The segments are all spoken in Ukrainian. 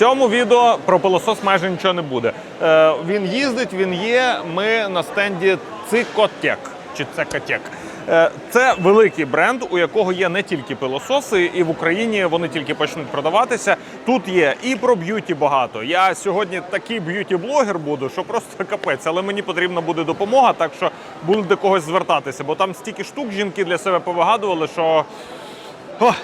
цьому відео про пилосос майже нічого не буде. Е, він їздить, він є. Ми на стенді Цикотек чи Цекотек. Е, Це великий бренд, у якого є не тільки пилососи, і в Україні вони тільки почнуть продаватися. Тут є і про б'юті багато. Я сьогодні такий б'юті-блогер буду, що просто капець, але мені потрібна буде допомога, так що буду до когось звертатися, бо там стільки штук жінки для себе повигадували, що. Ох.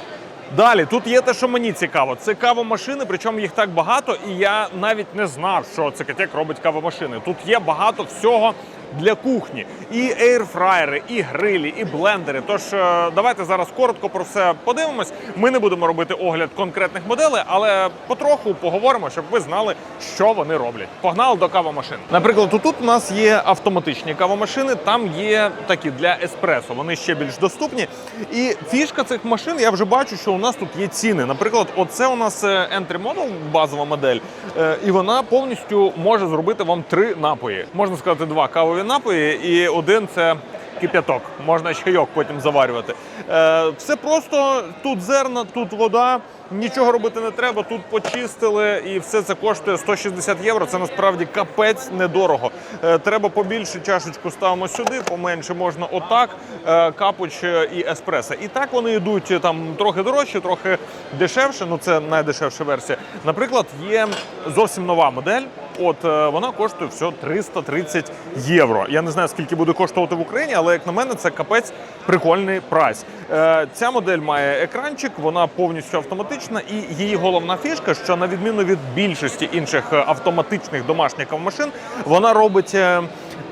Далі тут є те, що мені цікаво. Це кавомашини, причому їх так багато, і я навіть не знав, що Цикатек робить кавомашини. Тут є багато всього для кухні: і ейрфраєри, і грилі, і блендери. Тож е, давайте зараз коротко про все подивимось. Ми не будемо робити огляд конкретних моделей, але потроху поговоримо, щоб ви знали, що вони роблять. Погнали до кавомашин. Наприклад, тут у нас є автоматичні кавомашини, там є такі для еспресо. Вони ще більш доступні. І фішка цих машин, я вже бачу, що у нас тут є ціни. Наприклад, оце у нас е, entry model, базова модель, е, і вона повністю може зробити вам три напої. Можна сказати, два кавові напої, і один це. Кип'яток, можна чайок потім заварювати. Е, все просто тут зерна, тут вода, нічого робити не треба. Тут почистили, і все це коштує 160 євро. Це насправді капець недорого. Е, треба побільше чашечку ставимо сюди, поменше можна отак, е, капуч е, і еспресо. І так вони йдуть е, там трохи дорожче, трохи дешевше. Ну це найдешевша версія. Наприклад, є зовсім нова модель. От е, вона коштує всього 330 євро. Я не знаю, скільки буде коштувати в Україні, але як на мене, це капець прикольний прайс. Е, Ця модель має екранчик, вона повністю автоматична, і її головна фішка, що на відміну від більшості інших е, автоматичних домашніх машин, вона робить.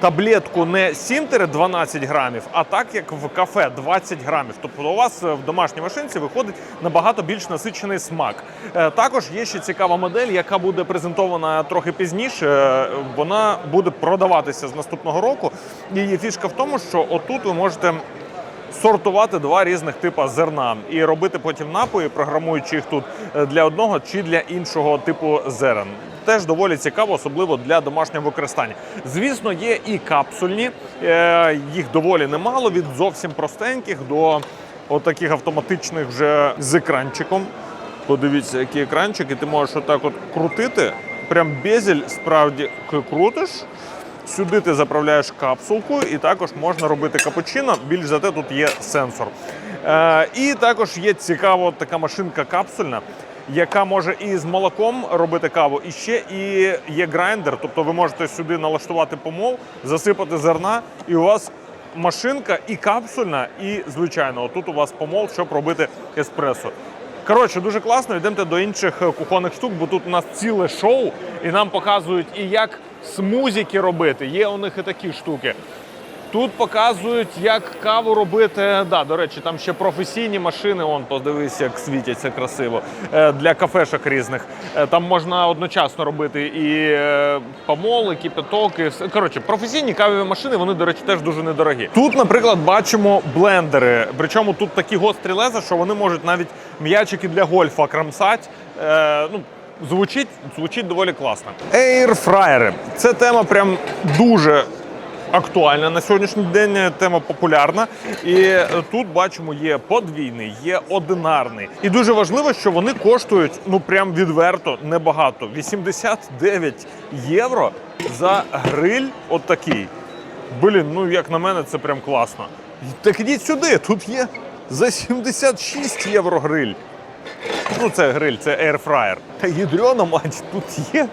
Таблетку не 7-12 грамів, а так як в кафе 20 грамів. Тобто у вас е, в домашній машинці виходить набагато більш насичений смак. Е, Також є ще цікава модель, яка буде презентована трохи пізніше. Е, Вона буде продаватися з наступного року. Її фішка в тому, що отут ви можете сортувати два різних типи зерна і робити потім напої, програмуючи їх тут для одного чи для іншого типу зерен. Теж доволі цікаво, особливо для домашнього використання. Звісно, є і капсульні, е, їх доволі немало, від зовсім простеньких до отаких автоматичних вже з екранчиком. Подивіться, який екранчик, і ти можеш отак от крутити. Прям безель справді крутиш. Сюди ти заправляєш капсулку, і також можна робити капучино. Більш за те, тут є сенсор. Е, і також є цікава така машинка капсульна, яка може і з молоком робити каву, і ще і є грайндер. Тобто ви можете сюди налаштувати помол, засипати зерна, і у вас машинка і капсульна, і звичайно, тут у вас помол, щоб робити еспресо. Коротше, дуже класно. Йдемте до інших е, кухонних штук, бо тут у нас ціле шоу, і нам показують і як смузіки робити. Є у них і такі штуки. Тут показують, як каву робити. Да, до речі, там ще професійні машини. Он подивись, як світяться красиво е, для кафешок різних. Е, Там можна одночасно робити і е, помол, і кипяток. І. Коротше, професійні кавові машини, вони, до речі, теж дуже недорогі. Тут, наприклад, бачимо блендери. Причому тут такі гострі леза, що вони можуть навіть м'ячики для гольфа крамсати. Е, ну, Звучить, звучить доволі класно. Ейрфраєри. Це тема прям дуже актуальна на сьогоднішній день. Тема популярна. І е, тут бачимо, є подвійний, є одинарний. І дуже важливо, що вони коштують ну прям відверто небагато. 89 євро за гриль отакий. Блін, ну як на мене, це прям класно. Так ідіть сюди, тут є за 76 євро гриль. Ну, це гриль, це airfryer. Та ядрена мать, тут є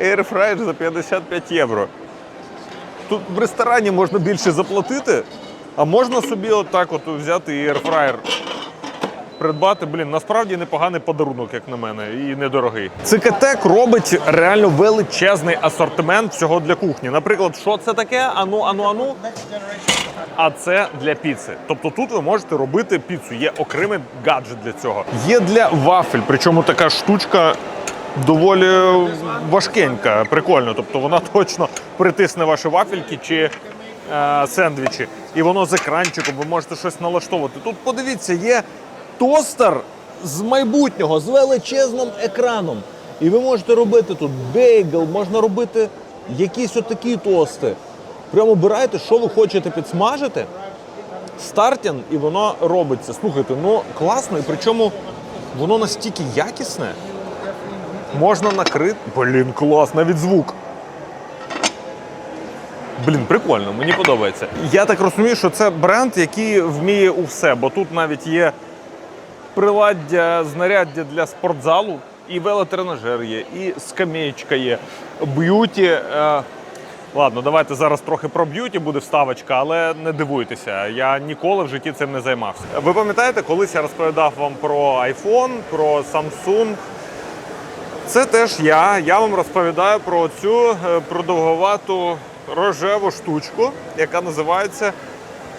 airfryer за 55 євро. Тут в ресторані можна більше заплатити, а можна собі отак от взяти і airfryer придбати. Блін, насправді непоганий подарунок, як на мене, і недорогий. Цикатек робить реально величезний асортимент всього для кухні. Наприклад, що це таке? Ану, ану, ану. А це для піци. Тобто тут ви можете робити піцу. Є окремий гаджет для цього. Є для вафель, причому така штучка. Доволі важкенька, прикольно. Тобто вона точно притисне ваші вафельки чи е, сендвічі. І воно з екранчиком, ви можете щось налаштовувати. Тут подивіться, є тостер з майбутнього, з величезним екраном. І ви можете робити тут бейгл, можна робити якісь отакі тости. Прямо обираєте, що ви хочете підсмажити, стартін, і воно робиться. Слухайте, ну класно, і причому воно настільки якісне. Можна накрити. Блін, клас, навіть звук. Блін, прикольно, мені подобається. Я так розумію, що це бренд, який вміє у все, бо тут навіть є приладдя, знаряддя для спортзалу, і велотренажер є, і скамеєчка є, б'юті. Е, ладно, давайте зараз трохи про б'юті буде вставочка, але не дивуйтеся, я ніколи в житті цим не займався. Ви пам'ятаєте, колись я розповідав вам про iPhone, про Samsung. Це теж я. Я вам розповідаю про цю е, продовговату рожеву штучку, яка називається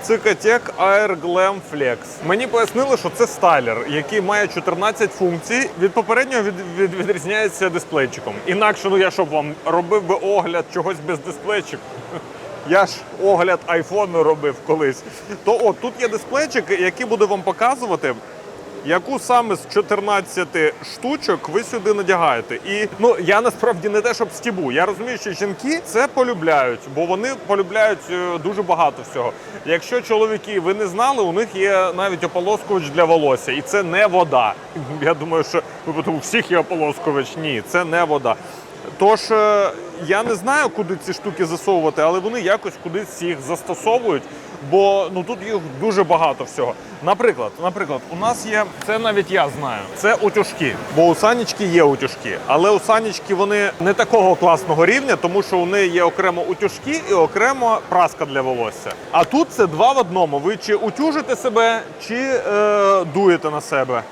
Cicatec Air Glam Flex. Мені пояснили, що це стайлер, який має 14 функцій. Від попереднього від, від- відрізняється дисплейчиком. Інакше, ну я щоб вам робив би огляд чогось без дисплейчику. Я ж огляд айфону робив колись. То от тут є дисплейчик, який буде вам показувати, яку саме з 14 штучок ви сюди надягаєте. І ну я насправді не те, щоб стібу. Я розумію, що жінки це полюбляють, бо вони полюбляють е, дуже багато всього. Якщо чоловіки ви не знали, у них є навіть ополоскувач для волосся, і це не вода. Я думаю, що ви у всіх є ополоскувач. Ні, це не вода. Тож е, я не знаю, куди ці штуки засовувати, але вони якось кудись їх застосовують, бо ну тут їх дуже багато всього. Наприклад, наприклад, у нас є це навіть я знаю. Це утюжки, бо у санічки є утюжки, але у санічки вони не такого класного рівня, тому що у неї є окремо утюжки і окремо праска для волосся. А тут це два в одному. Ви чи утюжите себе, чи е, дуєте на себе.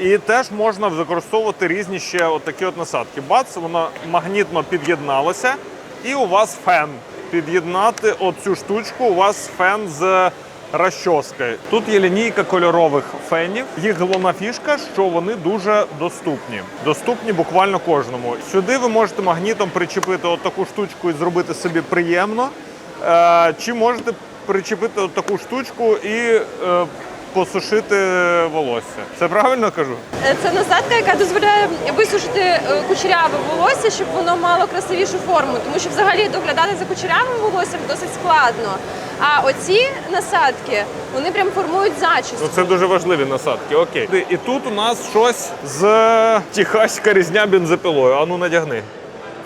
І теж можна використовувати різні ще от такі от насадки. Бац, воно магнітно під'єдналося, і у вас фен. Під'єднати оцю штучку, у вас фен з розчоскою. Тут є лінійка кольорових фенів. Їх головна фішка, що вони дуже доступні. Доступні буквально кожному. Сюди ви можете магнітом причепити от таку штучку і зробити собі приємно. Е, Чи можете причепити таку штучку і е, посушити волосся. Це правильно кажу? Е, Це насадка, яка дозволяє висушити е, кучеряве волосся, щоб воно мало красивішу форму. Тому що взагалі доглядати за кучерявим волоссям досить складно. А оці насадки вони прям формують зачіску. Ну, це дуже важливі насадки. Окей. І тут у нас щось з техаська різня бензопилою. Ану надягни.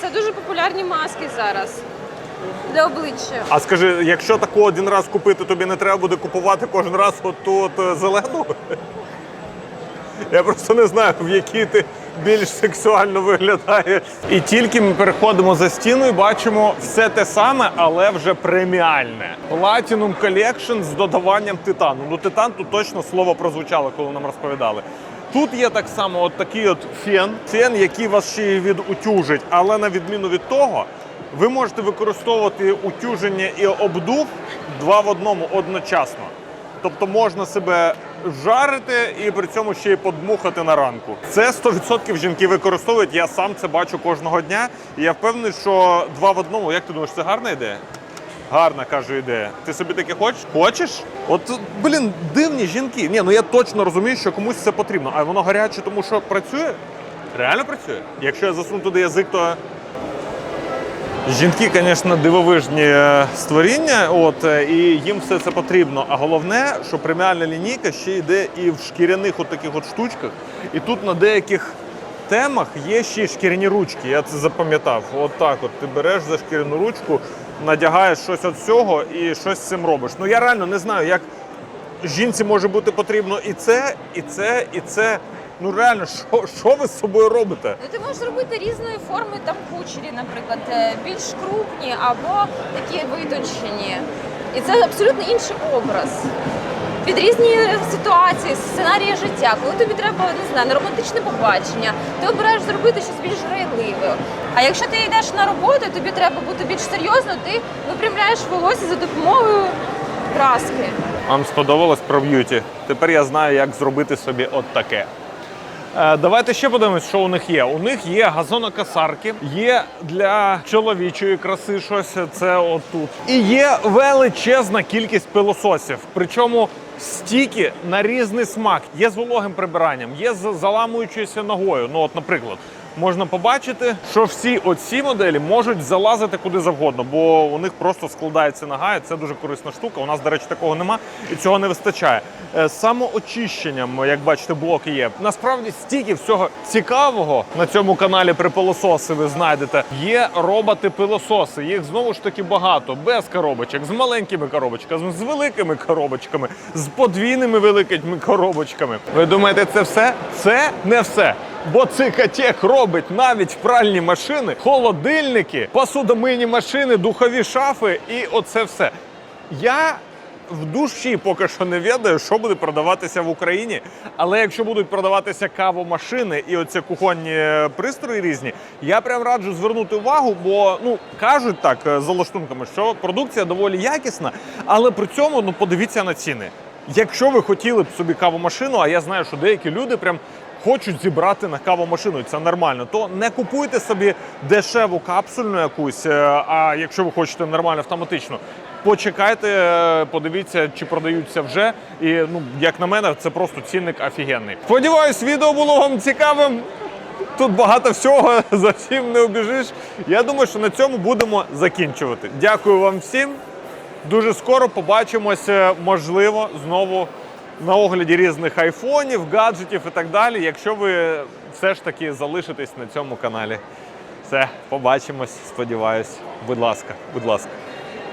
Це дуже популярні маски зараз для обличчя. А скажи, якщо таку один раз купити, тобі не треба буде купувати кожен раз оту от е, зелену? Я просто не знаю, в якій ти більш сексуально виглядаєш. І тільки ми переходимо за стіну і бачимо все те саме, але вже преміальне. Platinum Collection з додаванням титану. Ну, титан тут точно слово прозвучало, коли нам розповідали. Тут є так само от такий от фен, фен, який вас ще й відутюжить, але на відміну від того, ви можете використовувати утюження і обдув два в одному одночасно. Тобто можна себе жарити і при цьому ще й подмухати на ранку. Це 100% жінки використовують. Я сам це бачу кожного дня. І я впевнений, що два в одному. Як ти думаєш, це гарна ідея? Гарна, кажу, ідея. Ти собі таке хочеш? Хочеш? От, блін, дивні жінки. Ні, ну я точно розумію, що комусь це потрібно. А воно гаряче, тому що працює? Реально працює? Якщо я засуну туди язик, то Жінки, звісно, дивовижні е, створіння, от е, і їм все це потрібно. А головне, що преміальна лінійка ще йде і в шкіряних от таких от штучках. І тут на деяких темах є ще й шкіряні ручки. Я це запам'ятав. От так от ти береш за шкіряну ручку, надягаєш щось от цього і щось з цим робиш. Ну я реально не знаю, як жінці може бути потрібно і це, і це, і це. Ну реально, що, що ви з собою робите? Ну, ти можеш робити різної форми там кучері, наприклад, е, більш крупні або такі витончені. І це абсолютно інший образ. Під різні ситуації, сценарії життя, коли тобі треба не знаю, на романтичне побачення, ти обираєш зробити щось більш грайливе. А якщо ти йдеш на роботу, тобі треба бути більш серйозно, ти випрямляєш волосся за допомогою праски. Вам сподобалось про б'юті. Тепер я знаю, як зробити собі от таке. Е, Давайте ще подивимось, що у них є. У них є газонокосарки, є для чоловічої краси щось. Це отут. І є величезна кількість пилососів. Причому стільки на різний смак. Є з вологим прибиранням, є з заламуючоюся ногою. Ну, от, наприклад, можна побачити, що всі оці моделі можуть залазити куди завгодно, бо у них просто складається нога, і це дуже корисна штука. У нас, до речі, такого нема і цього не вистачає. Е, Самоочищенням, як бачите, блоки є. Насправді стільки всього цікавого на цьому каналі при пилососи ви знайдете. Є роботи-пилососи, їх знову ж таки багато, без коробочок, з маленькими коробочками, з великими коробочками, з подвійними великими коробочками. Ви думаєте, це все? Це не все. Бо цикатек робить навіть пральні машини, холодильники, посудомийні машини, духові шафи і оце все. Я в душі поки що не ведаю, що буде продаватися в Україні. Але якщо будуть продаватися кавомашини і оці кухонні пристрої різні, я прям раджу звернути увагу, бо ну кажуть так е, за лаштунками, що продукція доволі якісна, але при цьому ну подивіться на ціни. Якщо ви хотіли б собі кавомашину, а я знаю, що деякі люди прям хочуть зібрати на кавомашину, і це нормально, то не купуйте собі дешеву капсульну якусь, е, а якщо ви хочете нормально автоматично, почекайте, е, подивіться, чи продаються вже. І ну, як на мене, це просто цінник офігенний. Сподіваюсь, відео було вам цікавим. Тут багато всього, за всім не обіжиш. Я думаю, що на цьому будемо закінчувати. Дякую вам всім. Дуже скоро побачимося, можливо, знову на огляді різних айфонів, гаджетів і так далі, якщо ви все ж таки залишитесь на цьому каналі. Все, побачимось, сподіваюсь. Будь ласка, будь ласка.